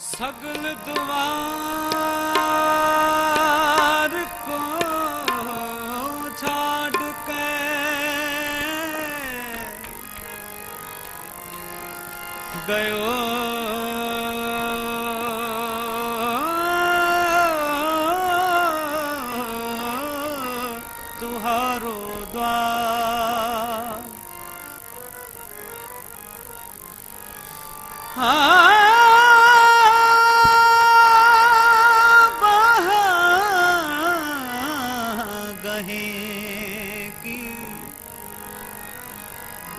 ਸਗਲ ਦੁਆਰ ਕੋ ਛਾੜ ਕੇ। ਗਇਓ ਕਹੇ ਕਿ?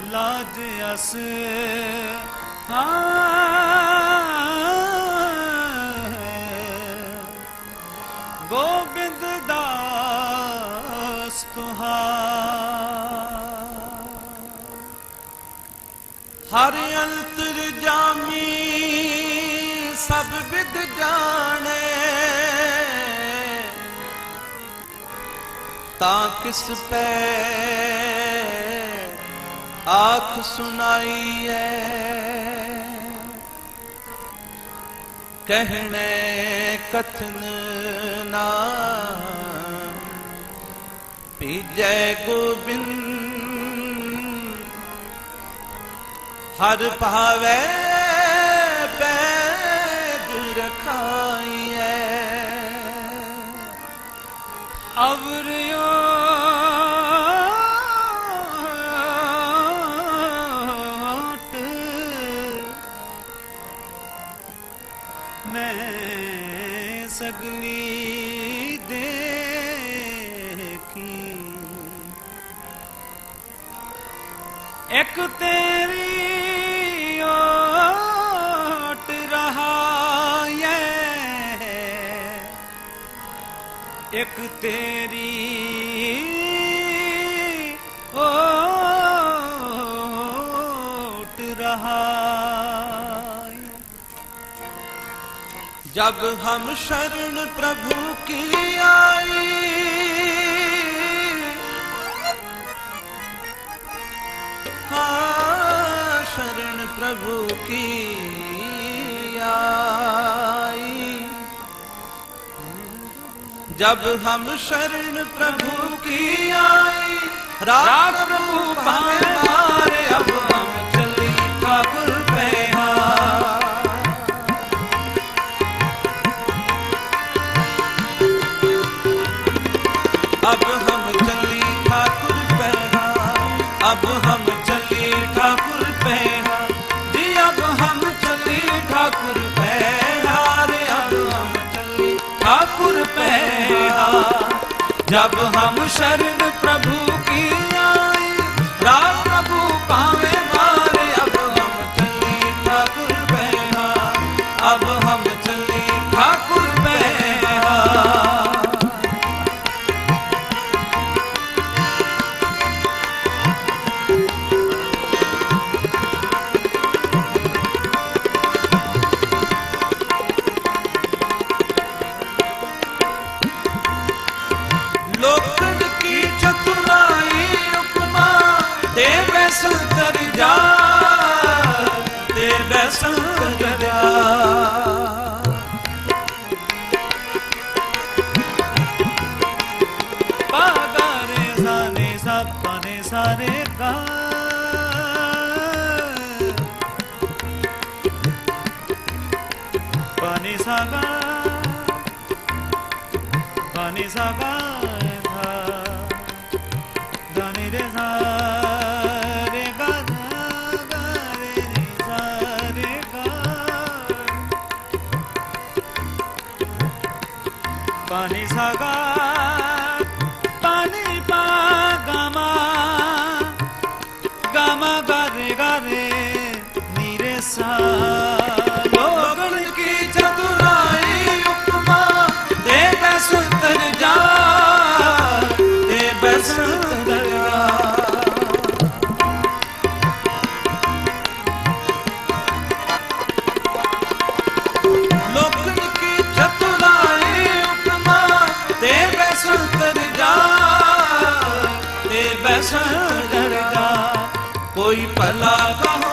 ਲਾਜ ਅਸ ਗੋਬਿੰਦ ਦਾਸ ਤੁਹਾਰ। ਹਰ ਅੰਤਰ ਜਾਮੀ ਸਭ ਵਿਦ ਜਾਣੇ। ਤਾਂ ਕਿਸ ਪੈ ਆਖ ਸੁਣਾਈ ਸੁਣਾਈਐ ਕਹਿਣੇ ਕਥਨ ਨਾ ਪੀਜੈ ਗੋਬਿੰਦ। ਹਰ ਭਾਵੇ ਬੈਦ ਰਖਾਈਐ ਅਵਰਿਓ ਮੈਂ ਸਗਲੀ ਦੇਖੀ। ਇੱਕ ਤੇਰੀ ਓਟ ਰਹਾਏ ਇੱਕ ਤੇਰੀ जब हम शरण प्रभु की आई हाँ शरण प्रभु की आई जब हम शरण प्रभु की आई राग प्रभु पाए अब हम चली ठाकुर पहना जी अब हम चली ठाकुर पहना रे अब हम चली ठाकुर पहना जब हम शरण प्रभु ਪਾਨੀ ਸਾ ਰੇ ਗਾ ਧਾ ਸਾ ਸਾਗਾ ਕੋਈ ਭਲਾ ਕਹੋ।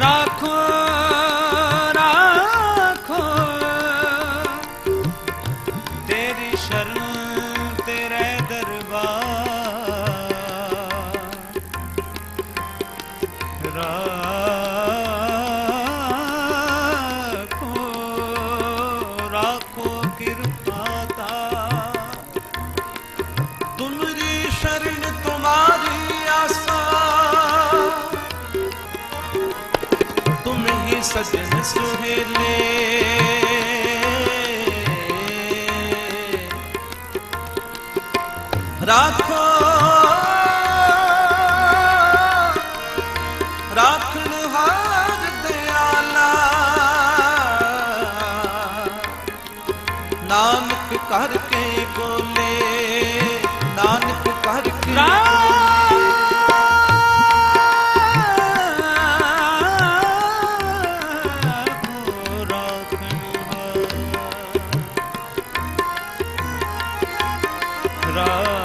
ਰਾਖੋ ਰਾਖੋ ਤੇਰੀ ਸ਼ਰਨ ਤੇਰੇ ਦਰਬਾਰ ਤੁਮ ਹੀ ਸਜਣ ਸੁਹੇਲੇ ਰਾਖੋ ਰਾਖਣ ਹਾਰ ਦਿਆਲਾ ਨਾਨਕ ਕਰਕੇ ਬੋਲੇ ਨਾਨਕ ਕਰਕੇ राम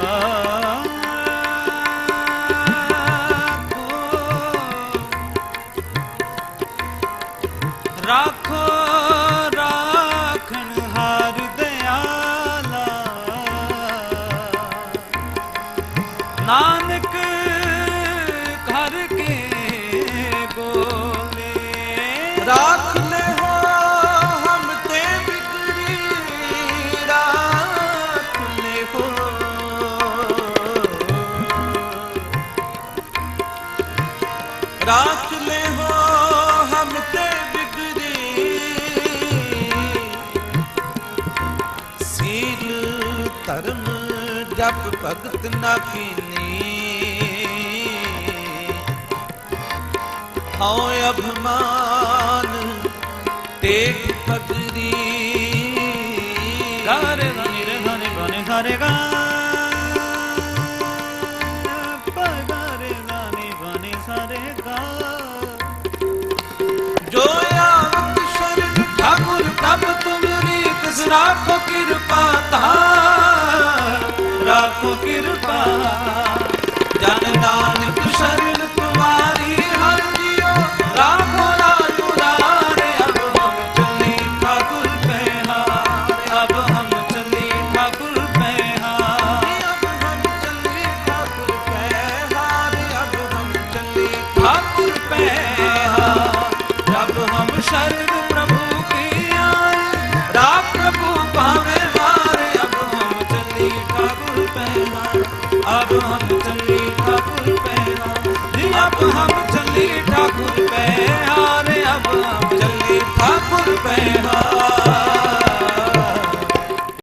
राख ले हो हम ते बिगड़ी सील धर्म जप भगत ना कीनी आओ अभिमान टेक